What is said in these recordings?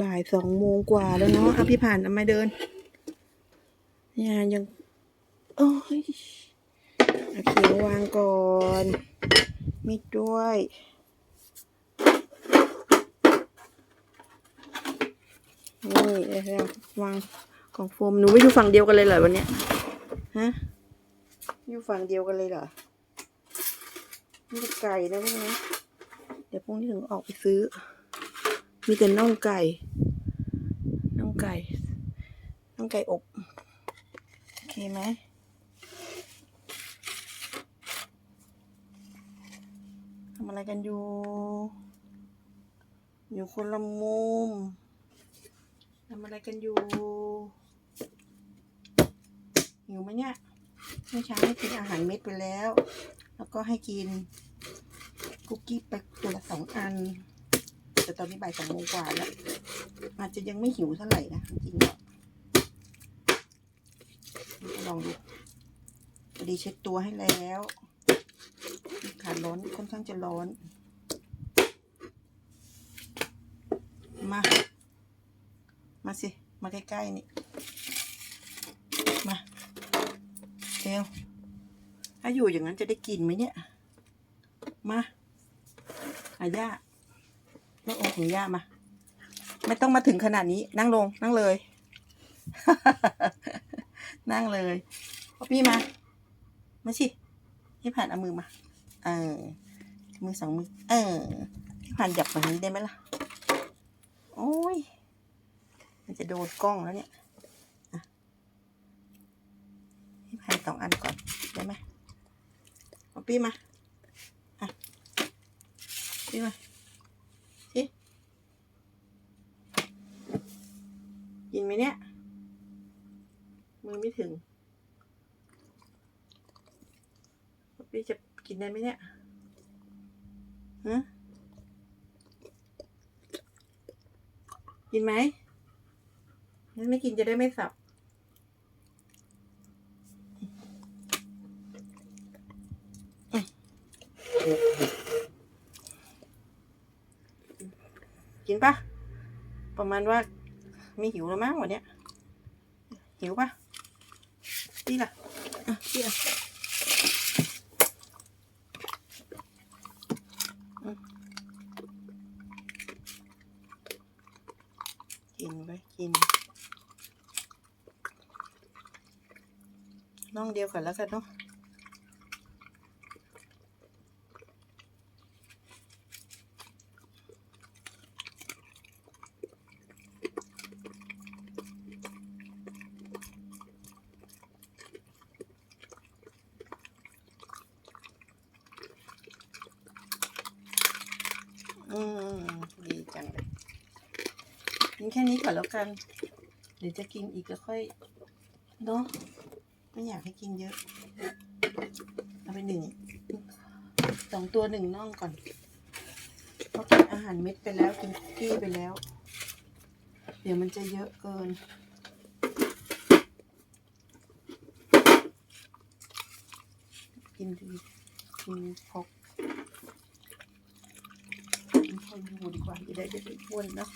บ่ายสองโมงกว่าแล้วเนาะอะพี่ผ่านเอามเดินเนี่ยยังโอ้ยเอาเขียววางก่อนมิดด้วยนี่นะครับวางกล่องโฟมหนูไม่อยู่ฝั่งเดียวกันเลยเหรอวันเนี้ยฮะอยู่ฝั่งเดียวกันเลยเหรอนี่ไก่นะพวกนี้เดี๋ยวพรุ่งนี้ถึงออกไปซื้อ มีแต่น่องไก่ น่องไก่ น่องไก่อบ โอเคไหมทำอะไรกันอยู่ อยู่คนละมุมทำอะไรกันอยู่หิวไหมเนี่ยเมื่อเช้าให้กินอาหารเม็ดไปแล้ว แล้วก็ให้กิน คุกกี้ไปตัวละสองอัน แต่ตอนนี้บ่ายสองโมงกว่าแล้ว อาจจะยังไม่หิวเท่าไหร่นะจริงๆแล้วลองดูพอดีเช็ดตัวให้แล้วขาร้อนค่อนข้างจะร้อน มา มาสิ มาใกล้ๆนี่ มาเร็วถ้าอยู่อย่างนั้นจะได้กินไหมเนี่ย มาอาย่า นั่งองของย่ามา ไม่ต้องมาถึงขนาดนี้ นั่งลง นั่งเลย นั่งเลยพ่อพี่มา มาสิพี่ผ่านเอามือมา เออ มือสองมือ เออพี่ผ่านหยับแบบนี้ได้ไหมล่ะ โอ้ย มันจะโดนกล้องแล้วเนี่ยพี่ผ่านสองอันก่อนได้ไหมพ่อพี่มา อะพี่มา กินไหมเนี่ย มือไม่ถึงพี่จะกินได้ไหมเนี่ยฮะกินไหมงั้นไม่กินจะได้ไม่สับ กินปะประมาณว่า ไม่หิวแล้วมั้งวันเนี้ย หิวปะพี่ล่ะอะพี่อะกินไปกินน้องเดียวกันแล้วกันเนาะ อืมดีจังเลยกินแค่นี้ก่อนแล้วกัน เดี๋ยวจะกินอีกแล้วค่อยเนาะไม่อยากให้กินเยอะ เอาไปหนึ่งสองตัวหนึ่งน่องก่อนเพราะกินอาหารเม็ดไปแล้วกินคุกกี้ไปแล้ว เดี๋ยวมันจะเยอะเกินกินดีกินพก กินพออยู่ดีกว่าจะได้ไม่เป็นอ้วนนะ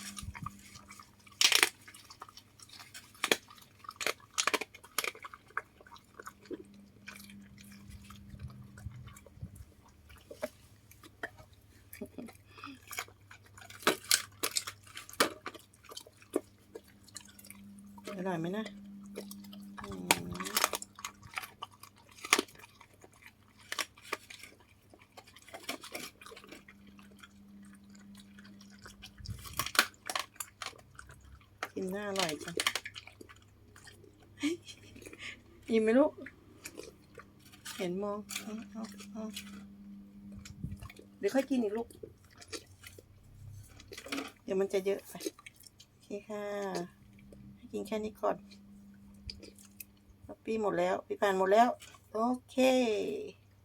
อร่อยไหมนะอืม กินน่าอร่อยจังยอิ่มไหมลูก เห็นมองเอาเอาเดี๋ยวค่อยกินอีกลูก เดี๋ยวมันจะเยอะไป โอเคค่ะให้กินแค่นี้ก่อนปี้หมดแล้ว พี่ผ่านหมดแล้ว โอเค